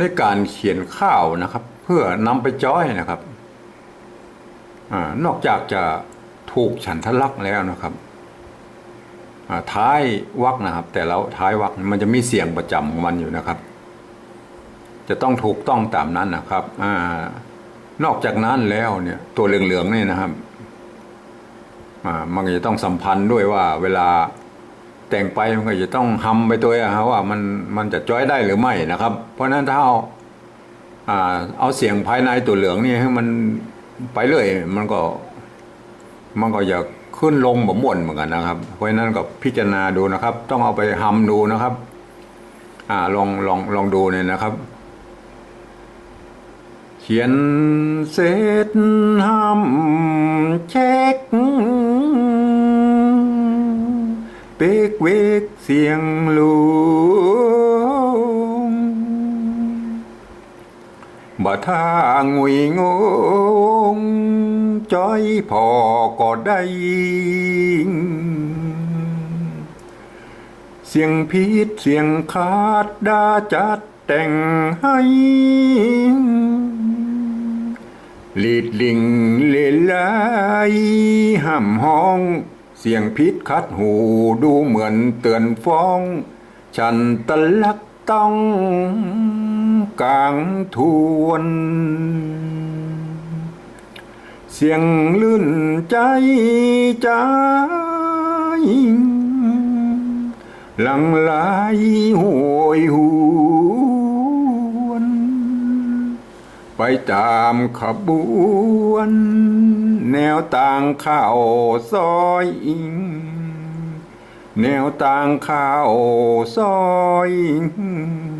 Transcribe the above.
ในการเขียนข้าวนะครับ เพื่อนำไปจ้อยนะครับอนอกจากจะถูกฉันทลักแล้วนะครับท้ายวักนะครับ แต่แล้วท้ายวักมันจะมีเสียงประจำของมันอยู่นะครับ จะต้องถูกต้องตามนั้นนะครับอนอกจากนั้นแล้วเนี่ย ตัวเหลืองๆนี่นะครับมันจะต้องสัมพันธ์ด้วยว่าเวลา แต่งไปมันก็จะต้องทำไปตัวอะครับว่ามันมันจะจ้อยได้หรือไม่นะครับ เพราะฉะนั้นถ้าเอาอ่าเอาเสียงภายในตัวเหลืองนี่ให้มันไปเรื่อยมันก็มันก็จะขึ้นลงแบบม่วนเหมือนกันนะครับ เพราะฉะนั้นก็พิจารณาดูนะครับ ต้องเอาไปทำดูนะครับ อ่าลองลองลองดูเนี่ยนะครับ เขียนเสร็จห้ำเช็ค เปกเวกเสียงลูงบ่ทางงุยงงจ้อยพอก็ได้เสียงพีดเสียงขาดดาจัดแต่งให้ลีดลิงเลไลห้ำห้อง เสียงพิษคัดหูดูเหมือนเตือนฟ้อง ฉันตะลักต้องกลางทวน เสียงลื่นใจใจหลังไหลโหยหู ไปตามขบวน แนวต่างข้าวซอยอิง แนวต่างข้าวซอยอิง